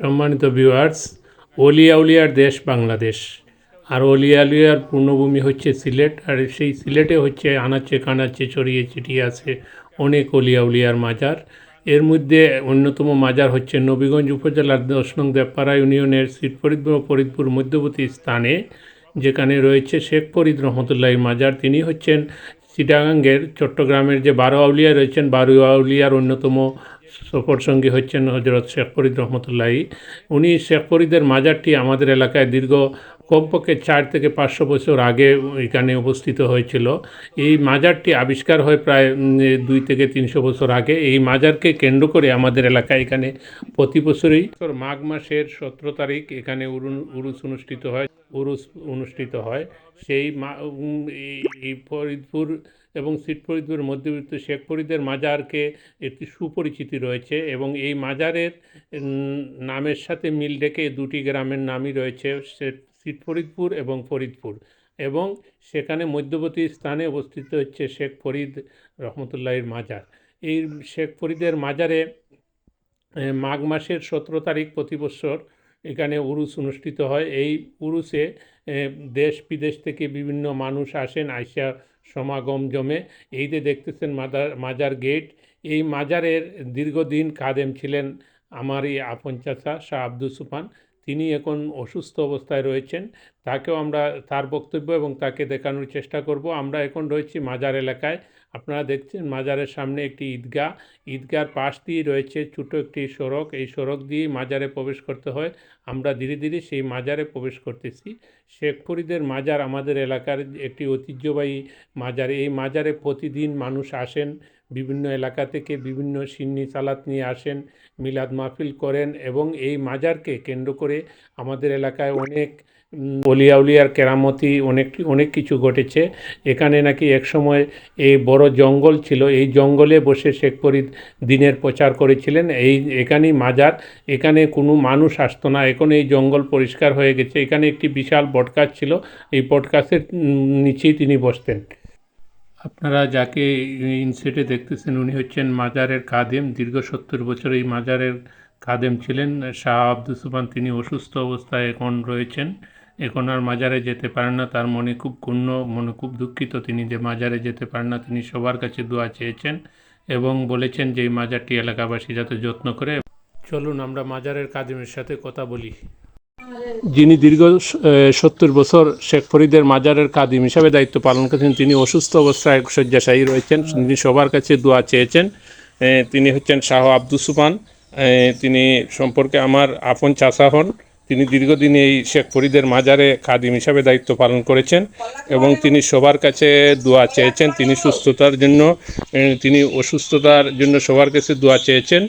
সম্মানিত ভিউয়ার্স অলিয়াউলিয়ার দেশ বাংলাদেশ। আর অলিয়াউলিয়ার পূর্ণভূমি হচ্ছে সিলেট, আর সেই সিলেটে হচ্ছে আনাচে কানাচে ছড়িয়ে ছিটিয়ে আছে অনেক অলিয়াউলিয়ার মাজার। এর মধ্যে অন্যতম মাজার হচ্ছে নবীগঞ্জ উপজেলার দশ নং দেবপাড়া ইউনিয়নের সিট ফরিদপুর ফরিদপুর মধ্যবর্তী স্থানে, যেখানে রয়েছে শেখ ফরিদ রহমতুল্লাহ মাজার। তিনি হচ্ছেন চিটাগাঙ্গের চট্টগ্রামের যে বারো আউলিয়া রয়েছেন, বারো আউলিয়ার অন্যতম সফরসঙ্গী হচ্ছেন হজরত শেখ ফরিদ রহমতুল্লাহি। উনি শেখ ফরিদের মাজারটি আমাদের এলাকায় দীর্ঘ কমপক্ষে চার থেকে পাঁচশো বছর আগে এখানে অবস্থিত হয়েছিল। এই মাজারটি আবিষ্কার হয় প্রায় দুই থেকে তিনশো বছর আগে। এই মাজারকে কেন্দ্র করে আমাদের এলাকায় এখানে প্রতি বছরই মাঘ মাসের সতেরো তারিখ এখানে উরুন- উরুস অনুষ্ঠিত হয়, উরুস অনুষ্ঠিত হয়। সেই ফরিদপুর এবং সিট ফরিদপুরের মধ্যবিত্ত শেখ ফরিদের মাজারকে একটি সুপরিচিতি রয়েছে এবং এই মাজারের নামের সাথে মিল রেখে দুটি গ্রামের নামই রয়েছে সিট ফরিদপুর এবং ফরিদপুর। এবং সেখানে মধ্যবর্তী স্থানে অবস্থিত হচ্ছে শেখ ফরিদ রহমতুল্লাহির মাজার। এই শেখ ফরিদের মাজারে মাঘ মাসের সতেরো তারিখ প্রতি বছর এখানে উরুস অনুষ্ঠিত হয়। এই উরুসে দেশ বিদেশ থেকে বিভিন্ন মানুষ আসেন, আইসা সমাগম জমে। এই যে দেখতেছেন মাদার, মাজার গেট। এই মাজারের দীর্ঘদিন কাদেম ছিলেন আমার এই আপন চাচা শাহ আব্দুল সুফান। তিনি এখন অসুস্থ অবস্থায় রয়েছেন, তাকেও আমরা তার বক্তব্য এবং তাকে দেখানোর চেষ্টা করব। আমরা এখন রয়েছি মাজার এলাকায়। আপনারা দেখছেন মাজারের সামনে একটি ঈদগাহ। ঈদগার পাশ দিয়ে রয়েছে ছোটো একটি সড়ক। এই সড়ক দিয়ে মাজারে প্রবেশ করতে হয়। আমরা ধীরে ধীরে সেই মাজারে প্রবেশ করতেছি। শেখ ফরিদের মাজার আমাদের এলাকার একটি ঐতিহ্যবাহী মাজার। এই মাজারে প্রতিদিন মানুষ আসেন। বিভিন্ন এলাকা থেকে বিভিন্ন সিন্নি সালাত নিয়ে আসেন মিলাদ মাহফিল করেন এবং এই মাজারকে কেন্দ্র করে আমাদের এলাকায় অনেক উম, অলিয়া উলিয়ার কেরামতি অনেক অনেক কিছু ঘটেছে। এখানে নাকি একসময় এই বড় জঙ্গল ছিল। এই জঙ্গলে বসে শেখ ফরিদ দিনের প্রচার করেছিলেন। এই এখানেই মাজার এখানে কোনো মানুষ আসতো না। এখন এই জঙ্গল পরিষ্কার হয়ে গেছে। এখানে একটি বিশাল বটগাছ ছিল। এই বটগাছের উম, নিচেই তিনি বসতেন। আপনারা যাকে ইনসেটে দেখতেছেন, উনি হচ্ছেন মাজারের কাদেম। দীর্ঘ সত্তর বছর এই মাজারের কাদেম ছিলেন। শাহ আব্দুল সুবান তিনি অসুস্থ অবস্থায় এখন রয়েছেন। এখন আর মাজারে যেতে পারেন না। তার মনে খুব ক্ষুণ্ণ মনে খুব দুঃখিত তিনি যে মাজারে যেতে পারেন না। তিনি সবার কাছে দোয়া চেয়েছেন এবং বলেছেন যে এই মাজারটি এলাকাবাসী যাতে যত্ন করে। চলুন আমরা মাজারের কাদেমের সাথে কথা বলি। যিনি দীর্ঘ সত্তর বছর শেখ ফরিদের মাজারের কাদিম হিসাবে দায়িত্ব পালন করেছেন তিনি অসুস্থ অবস্থায় শয্যাশায়ী রয়েছেন। তিনি সবার কাছে দোয়া চেয়েছেন। তিনি হচ্ছেন শাহ আব্দুল সুফান। এ, তিনি সম্পর্কে আমার আপন চাষা হন। তিনি দীর্ঘদিন এই শেখ ফরিদের মাজারে খাদিম হিসাবে দায়িত্ব পালন করেছেন এবং তিনি সবার কাছে দোয়া চেয়েছেন, তিনি সুস্থতার জন্য তিনি অসুস্থতার জন্য সবার কাছে দোয়া চেয়েছেন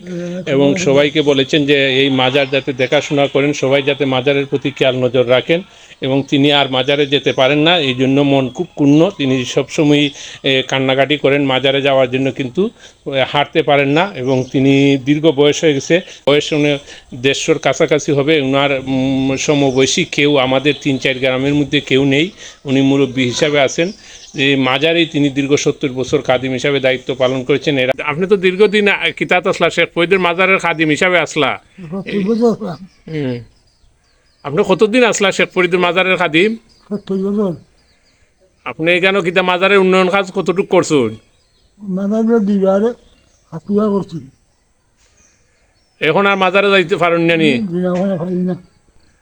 এবং সবাইকে বলেছেন যে এই মাজার যাতে দেখাশোনা করেন, সবাই যাতে মাজারের প্রতি খেয়াল নজর রাখেন এবং তিনি আর মাজারে যেতে পারেন না, এই জন্য মন খুব ক্ষুণ্ণ। তিনি সবসময়ই কান্নাকাটি করেন, মাজারে যাওয়ার জন্য কিন্তু হাঁটতে পারেন না এবং তিনি দীর্ঘ বয়স হয়ে গেছে, বয়স উনি দেড়শোর কাছাকাছি হবে ওনার সমবয়সী কেউ আমাদের তিন চার গ্রামের মধ্যে কেউ নেই। উনি মুরব্বী হিসাবে আছেন। এই মাজারেই তিনি দীর্ঘ সত্তর বছর খাদিম হিসাবে দায়িত্ব পালন করেছেন। এরা আপনি তো দীর্ঘদিন কিতাত আসলা শেখ ফরিদের মাজারের খাদিম হিসাবে আসলা। আপনি কতদিন আসলা শেখ ফরিদের মাজারের খাদিম? আপনি এখানে কিতা মাজারের উন্নয়ন কাজ কতটুকু করছেন? এখন আর মাজারে যাইতে পারেন না।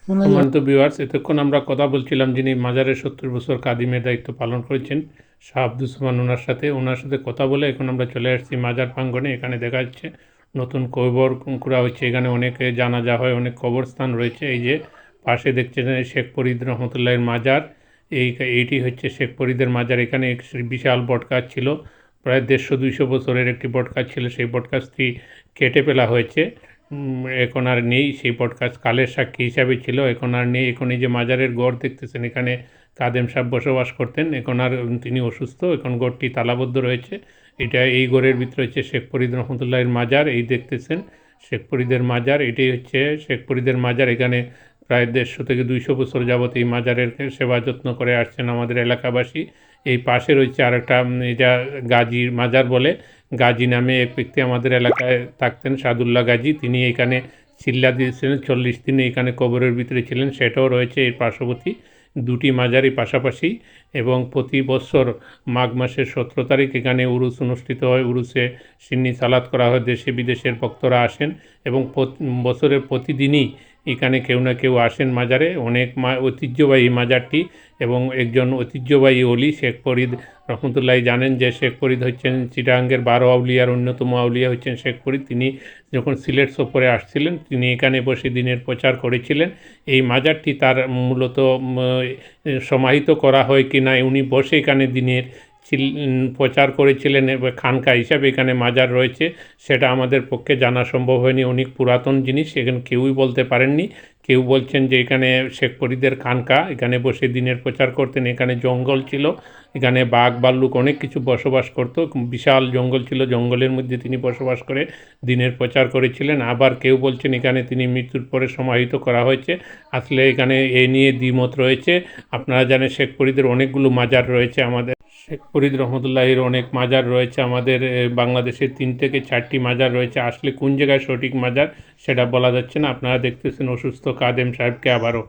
সম্মানিত ভিউয়ার্স এতক্ষণ আমরা কথা বলছিলাম যিনি মাজারের সত্তর বছর কাদিমের দায়িত্ব পালন করেছেন, শাহ আব্দুল সুমান ওনার সাথে। ওনার সাথে কথা বলে এখন আমরা চলে আসছি মাজার প্রাঙ্গণে। এখানে দেখা যাচ্ছে নতুন কবর করা হচ্ছে। এখানে অনেকে জানা যা হয়, অনেক কবরস্থান রয়েছে। এই যে পাশে দেখছেন শেখ ফরিদ রহমতুল্লাহের মাজার। এই এইটি হচ্ছে শেখ ফরিদের মাজার। এখানে এক বিশাল বটগাছ ছিল। প্রায় দেড়শো দুইশো বছরের একটি বটগাছ ছিল। সেই বটগাছটি কেটে ফেলা হয়েছে। এখন আর নেই সেই বটগাছ কালের সাক্ষী হিসাবে ছিল। এখন আর নেই, এখন এই যে মাজারের গড় দেখতেছেন, এখানে কাদেম সাহেব বসবাস করতেন। এখন আর তিনি অসুস্থ, এখন গড়টি তালাবদ্ধ রয়েছে। এটা এই গড়ের ভিতরে হচ্ছে শেখ ফরিদ রহমতুল্লাহের মাজার, এই দেখতেছেন। শেখ ফরিদের মাজার, এটাই হচ্ছে শেখ ফরিদের মাজার। এখানে প্রায় দেড়শো থেকে দুইশো বছর যাবত এই মাজারের সেবা যত্ন করে আসছেন আমাদের এলাকাবাসী। এই পাশে রয়েছে আরেকটা এটা গাজীর মাজার বলে গাজী নামে এক ব্যক্তি আমাদের এলাকায় থাকতেন, সাদুল্লাহ গাজী। তিনি এখানে চিল্লা দিয়েছিলেন চল্লিশ দিন এখানে কবরের ভিতরে ছিলেন। সেটাও রয়েছে এর পার্শ্ববর্তী দুটি মাজারই পাশাপাশি এবং প্রতি বছর মাঘ মাসের সতেরো তারিখ এখানে উরুস অনুষ্ঠিত হয়। উরুসে সিন্নি সালাত করা হয়। দেশে বিদেশের ভক্তরা আসেন এবং বছরের প্রতিদিনই এখানে কেউ না কেউ আসেন মাজারে। অনেক মা ঐতিহ্যবাহী মাজারটি এবং একজন ঐতিহ্যবাহী অলি শেখ ফরিদ রহমতুল্লাহ জানেন যে শেখ ফরিদ হচ্ছেন চিটাঙ্গের বারো আউলিয়ার, অন্যতম আউলিয়া হচ্ছেন শেখ ফরিদ। তিনি যখন সিলেট সফরে আসছিলেন, তিনি এখানে বসে দিনের প্রচার করেছিলেন। এই মাজারটি তার মূলত সমাহিত করা হয় কি না উনি বসে এখানে দিনের প্রচার করেছিলেন খানকা হিসাবে এখানে মাজার রয়েছে। সেটা আমাদের পক্ষে জানা সম্ভব হয়নি। অনেক পুরাতন জিনিস, এখানে কেউই বলতে পারেননি। কেউ বলছেন যে এখানে শেখ ফরিদের খানকা, এখানে বসে দিনের প্রচার করতেন, এখানে জঙ্গল ছিল, এখানে বাঘ ভাল্লুক অনেক কিছু বসবাস করতো। বিশাল জঙ্গল ছিল, জঙ্গলের মধ্যে তিনি বসবাস করে দিনের প্রচার করেছিলেন। আবার কেউ বলছেন এখানে তিনি মৃত্যুর পরে সমাহিত করা হয়েছে। আসলে এখানে এ নিয়ে দ্বিমত রয়েছে। আপনারা জানেন শেখ ফরিদের অনেকগুলো মাজার রয়েছে আমাদের শেখ ফরিদ রহমতুল্লাহির অনেক মাজার রয়েছে আমাদের বাংলাদেশের বাংলাদেশে তিন থেকে চারটি মাজার রয়েছে। আসলে কোন জায়গায় সঠিক মাজার সেটা বলা যাচ্ছে না। আপনারা দেখতেছেন অসুস্থ কাদেম সাহেবকে আবারও।